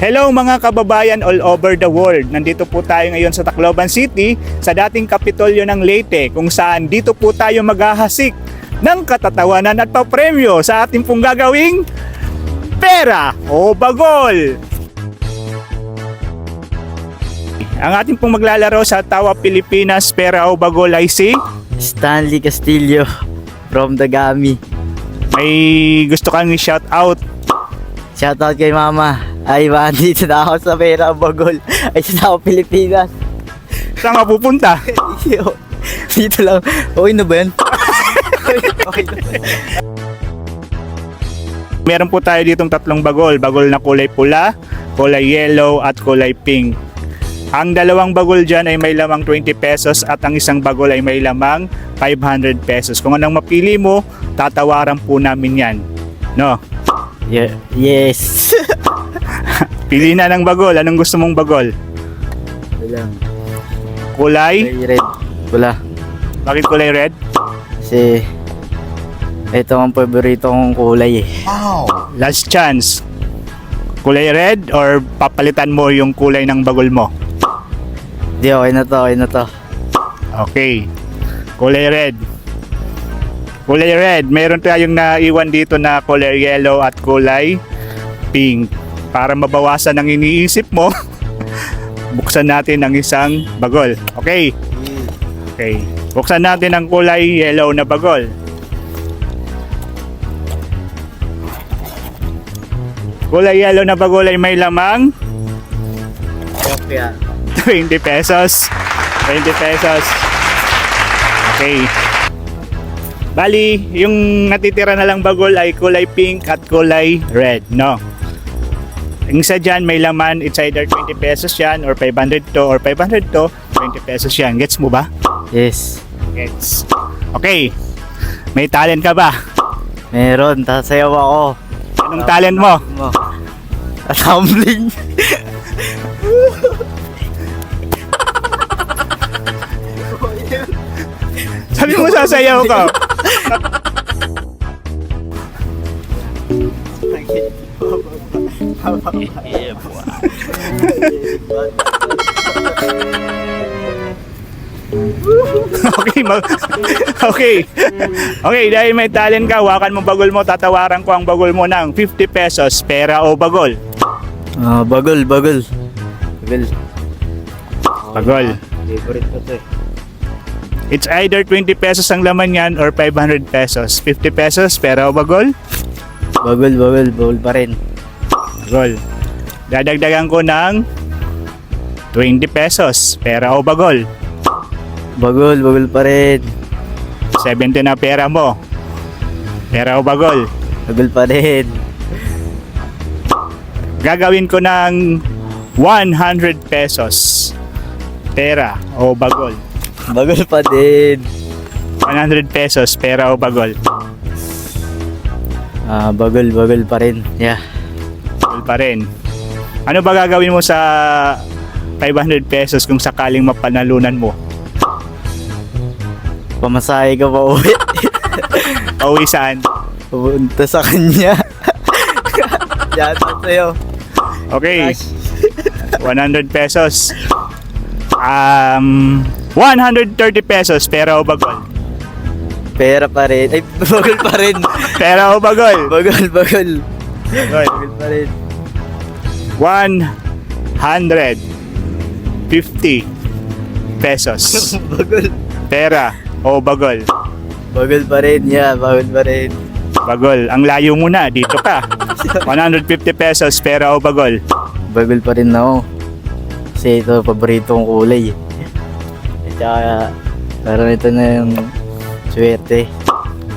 Hello mga kababayan all over the world. Nandito po tayo ngayon sa Tacloban City, sa dating kapitolyo ng Leyte, kung saan dito po tayo maghahasik ng katatawanan at papremyo sa ating pong gagawing pera o bagol. Ang ating pong maglalaro sa Tawa Pilipinas Pera o Bagol ay si Stanley Castillo from Dagami. may gusto kang i-shout out. Shoutout kay Mama. Ay, ba, dito na ako sa Pera Bagol. Ay, sa ako Pilipinas. Saan ka pupunta? dito lang. Okay na ba yan? okay na. Meron po tayo ditong tatlong bagol. Bagol na kulay pula, kulay yellow at kulay pink. Ang dalawang bagol dyan ay may lamang 20 pesos at ang isang bagol ay may lamang 500 pesos. Kung anong mapili mo, tatawaran po namin yan. No? Ye- yes. Pili na ng bagol. Anong gusto mong bagol? Walang. Kulay? Ay, red. Wala. Bakit kulay red? Kasi, ito ang paborito kong kulay eh. Last chance. Kulay red or papalitan mo yung kulay ng bagol mo? Di, okay na to, okay na to. Okay. Kulay red. Kulay red. Meron tayong naiwan dito na kulay yellow at kulay pink. Para mabawasan ang iniisip mo, buksan natin ang isang bagol. Okay. Okay. Buksan natin ang kulay yellow na bagol. Kulay yellow na bagol ay may lamang Kaya, 20 pesos. 20 pesos. Okay. Bali, yung natitira na lang bagol ay kulay pink at kulay red, no? Yung isa dyan, may laman, it's either 20 pesos yan, or 500 to, or 500 to, 20 pesos yan. Gets mo ba? yes. Gets. Okay. May talent ka ba? Meron, tasayaw ako. Anong talent mo? Mo. Tumbling. Sabi mo sasayaw ka. Okay, mag okay. Okay, dahil may talent ka, wakan mo bagol mo, tatawaran ko ang bagol mo ng 50 pesos, pera o bagol. Ah, bagol, bagol. Bagol. Bagol. Favorite ko to eh. It's either 20 pesos ang laman yan or 500 pesos. 50 pesos, pera o bagol? Bagol, bagol, bagol pa rin. Bagol. Dadagdagan ko ng 20 pesos, pera o bagol. Bagol, bagol pa rin. 70 na pera mo. Pera o bagol. Bagol pa rin. Gagawin ko ng 100 pesos. Pera o bagol. Bagol pa din. 100 pesos, pera o bagol. Ah, bagol, bagol pa rin. Yeah. Bagol pa rin. Ano ba gagawin mo sa 500 pesos kung sakaling mapanalunan mo? Pamasahe ka pa uwi. Pauwi saan? Pupunta sa kanya. Yan sa'yo. Okay. 100 pesos. Um, 130 pesos, pera o bagol? Pera pa rin. Ay, bagol pa rin. Pera o bagol? Bagol, bagol. Bagol. Bagol pa rin. 150 pesos. bagol. Pera o bagol? Bagol pa rin. Yeah, bagol pa rin. Bagol. Ang layo mo na. Dito ka. 150 pesos. Pera o bagol? Bagol pa rin ako. Kasi ito, paborito kong kulay. At saka, parang ito na yung swerte.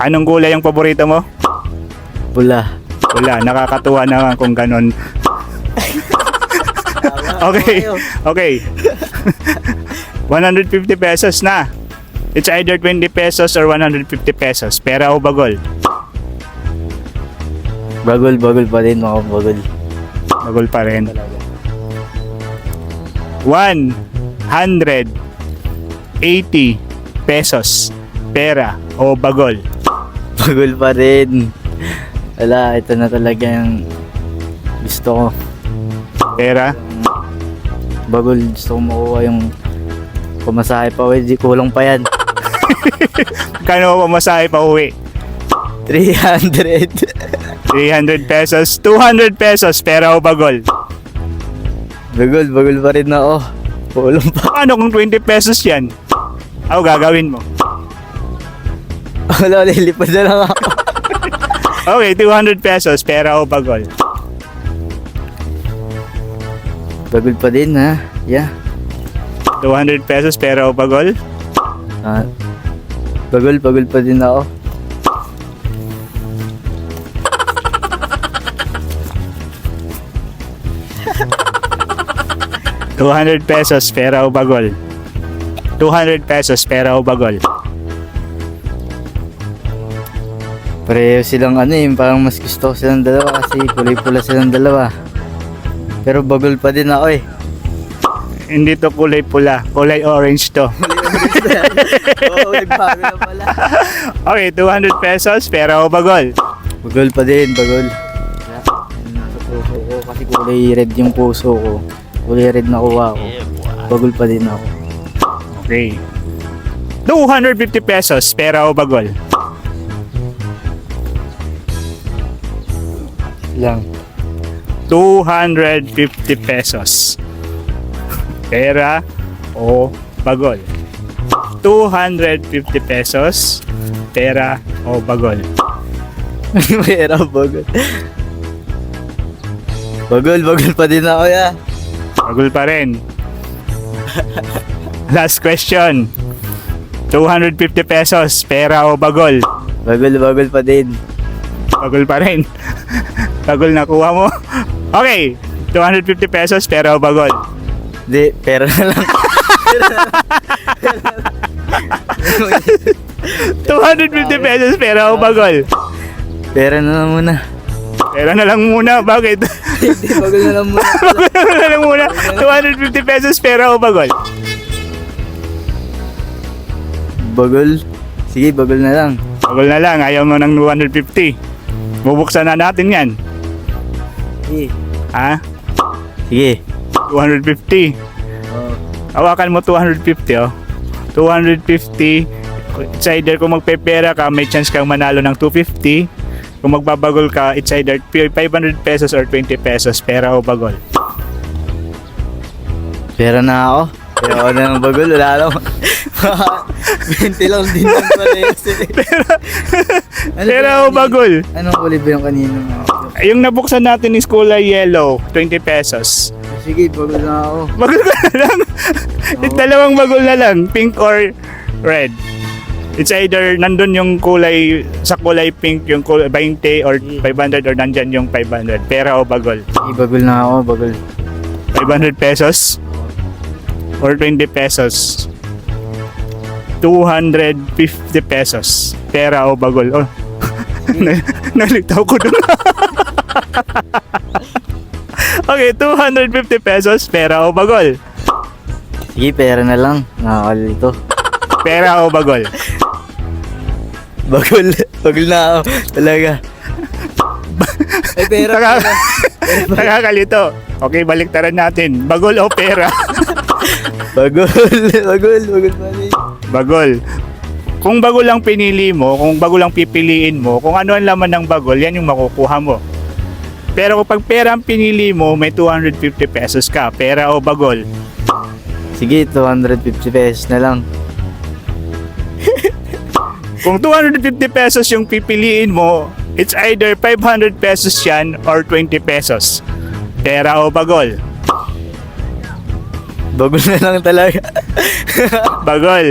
Anong kulay ang paborito mo? Pula. Wala. Nakakatuwa naman kung ganon. Okay. Okay. 150 pesos na. It's either 20 pesos or 150 pesos. Pera o bagol? Bagol, bagol pa rin mga bagol. Bagol pa rin. 180 pesos. Pera o bagol? Bagol pa rin. Wala, ito na talaga yung gusto ko. Pera? Bagol, gusto ko makuha yung pumasahe pa uwi. Di kulang pa yan. Kano pamasahe pa uwi? 300. 300 pesos, 200 pesos, pera o bagol? bagol, bagol pa rin ako. Kulang pa. Paano kung 20 pesos yan? Ako gagawin mo. Wala, lilipad na lang ako. Okay, 200 pesos, pera o bagol? Bagol pa din ha. Yeah. 200 pesos, pera o bagol? Ah, bagol, bagol pa din ako. Two 200 pesos, pera o bagol? 200 pesos, pera o bagol? Pareho silang ano eh, parang mas gusto ko silang dalawa kasi kulay-pula silang dalawa. Pero bagol pa din ako eh. Hindi to kulay pula, kulay orange to. Oo, nagbago na pala. Okay, 200 pesos, pera o bagol? Bagol pa din, bagol. Nasa puso ko kasi kulay red yung puso ko. Kulay red na kuha ko. Bagol pa din ako. Okay. 250 pesos, pera o bagol? Lang. 250 pesos. Pera o bagol? 250 pesos, pera o bagol? Pera, bagol. Bagol, bagol pa din ako ya. Bagol pa rin. Last question. 250 pesos, pera o bagol? Bagol, bagol pa din. Bagol pa rin. bagol na kuha mo. Okay, 250 pesos, pera o bagol? Di, pera na lang. 250 pesos, pera o bagol? Pera na lang muna. Pera na lang muna, bakit? Hindi, bagol na lang muna. Bagol na lang muna. 250 pesos, pera o bagol? Bagol. Sige, bagol na lang. Bagol na lang, ayaw mo ng 250. Bubuksan na natin yan. Sige. Ha? Sige. 250. Oh. Hawakan mo 250 oh. 250. It's either kung magpepera ka, may chance kang manalo ng 250. Kung magbabagol ka, it's either 500 pesos or 20 pesos. Pera o bagol? Pera na ako. Ako na ng bagol. Wala lang. 20 lang din lang pala yun. Ano Pera ba o yun? bagol? Anong kulay ba yung kanina? Yung nabuksan natin is kulay yellow, 20 pesos. Sige, bagol na ako. Bagol ka na lang. It's dalawang bagol na lang, pink or red. It's either nandun yung kulay, sa kulay pink yung kulay 20 or 500 or nandyan yung 500. Pera o bagol? Sige, bagol na ako. Bagol. 500 pesos or 20 pesos. 250 pesos. Pera o bagol? Oh. Na- Nalitaw ko dun. okay, 250 pesos. Pera o bagol? Sige, pera na lang. Nakakalito. Pera o bagol? Bagol. Bagol na ako. Talaga. Ay, pera. Pera. Nakakalito. Okay, baliktaran natin. Bagol o pera? Bagol. Bagol. Bagol pa rin. Bagol. Kung bagol lang pinili mo, kung bagol lang pipiliin mo, kung ano ang laman ng bagol, yan yung makukuha mo. Pero kapag pera ang pinili mo, may 250 pesos ka. Pera o bagol? Sige, 250 pesos na lang. Kung 250 pesos yung pipiliin mo, it's either 500 pesos yan or 20 pesos. Pera o bagol? Bagol na lang talaga. Bagol.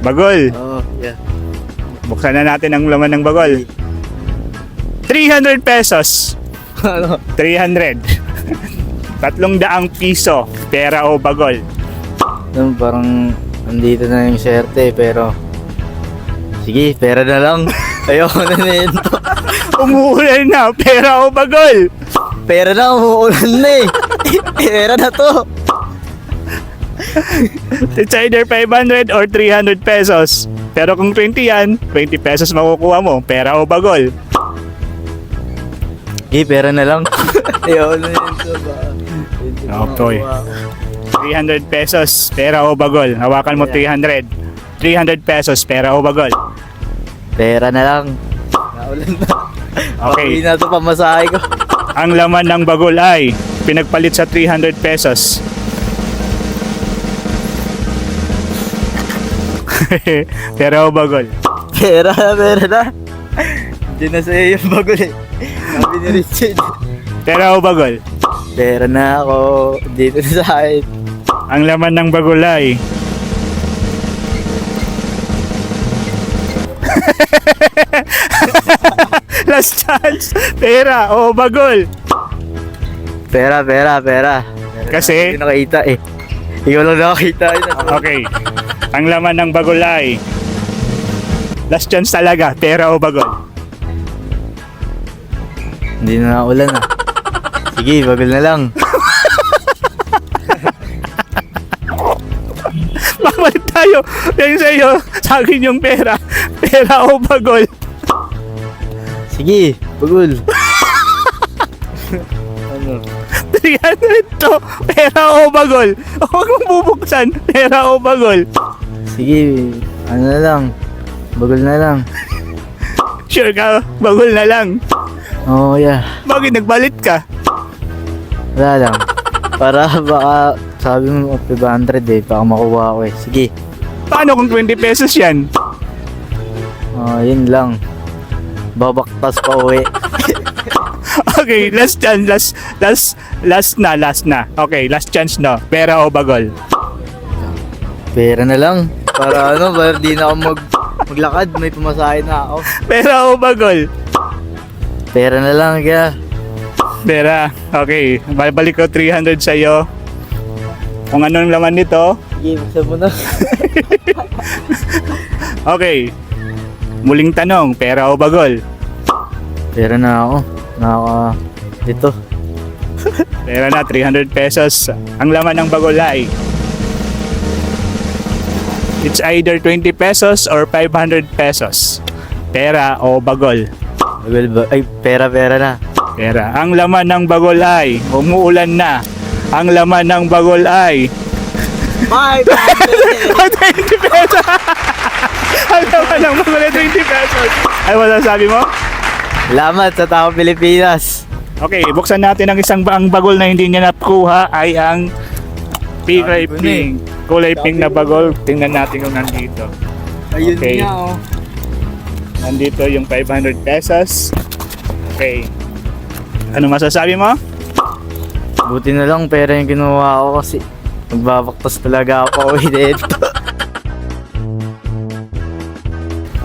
Bagol. Oh, yeah. Buksan na natin ang laman ng bagol. 300 pesos. ano? 300. Tatlong daang piso. Pera o bagol? Ano, parang nandito na yung swerte pero sige, pera na lang. Ayoko na nito. Umuulan na. Pera o bagol? Pera na, umuulan na eh. pera na to. It's either 500 or 300 pesos. Pero kung 20 yan, 20 pesos makukuha mo. Pera o bagol? Sige, pera na lang. Ayaw na yun ko ba? Okay. makuha. 300 pesos, pera o bagol. Hawakan mo 300. 300 pesos, pera o bagol. Pera na lang. Naulan na. Okay. Pauwi na ito pamasahe ko. Ang laman ng bagol ay pinagpalit sa 300 pesos. pera o bagol. Pera na, pera na. Hindi na sa'yo yung bagol eh. Sabi ni Richard. Pera o bagol. Pera na ako. Dito na sa akin. Ang laman ng bagol ay Last chance. Pera o bagol. Pera, pera, pera. Kasi? Hindi nakita eh. Ikaw lang nakakita. Yun. Okay. Ang laman ng bagol ay Last chance talaga. Pera o bagol. Hindi na naulan ah. Sige, bagol na lang. Babalik tayo. Yung sa iyo, sa akin yung pera. Pera o bagol. Sige, bagol. ano? 300 to. Pera o bagol. Huwag mong bubuksan. Pera o bagol. Sige, ano na lang. Bagol na lang. Sure ka, bagol na lang. Oo, oh, yeah. Bakit nagbalit ka? Wala lang. Para baka sabi mo 500 eh, baka makuha ko eh. Sige. Paano kung 20 pesos yan? Oh, yun lang. Babaktas pa uwi. Okay, last chance, last, last, last na, last na. Okay, last chance no. Pera o bagol? Pera na lang. Para ano, para di na ako mag, maglakad. May pumasahe na ako. Pera o bagol? Pera na lang, kaya. Pera. Okay, babalik ko 300 sa'yo. Kung anong laman nito, Sige, buksan mo na. okay. Muling tanong, pera o bagol? Pera na ako. Nakaka... Dito. Pera na, 300 pesos. Ang laman ng bagol ay It's either 20 pesos or 500 pesos. Pera o bagol? Bagol ba? Ay, pera, pera na. Pera. Ang laman ng bagol ay umuulan na. Ang laman ng bagol ay 20 pesos. Ang laman ng bagol ay 20 pesos. Ay, masasabi mo? Salamat sa tao Pilipinas. Okay, buksan natin ang isang ba- ang bagol na hindi niya nakuha ay ang kulay Sabi ko na pink. Kulay pink na bagol. Tingnan natin kung nandito. Ayun Okay. nga, oh. Nandito yung 500 pesos. Okay. Ano masasabi mo? Buti na lang pera yung kinuha ko kasi magbabaktas talaga ako uwi dito.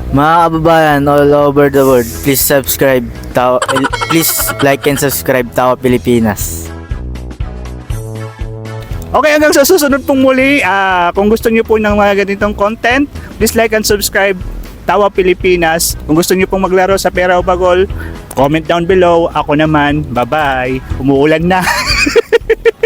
Mga kababayan all over the world, please subscribe, Tao, eh, please like and subscribe Tao Pilipinas. Okay, hanggang sa susunod pong muli, ah, kung gusto niyo po ng mga ganitong content, please like and subscribe Tawa Pilipinas. Kung gusto niyo pong maglaro sa Pera o Bagol, comment down below. Ako naman, bye-bye. Umuulan na.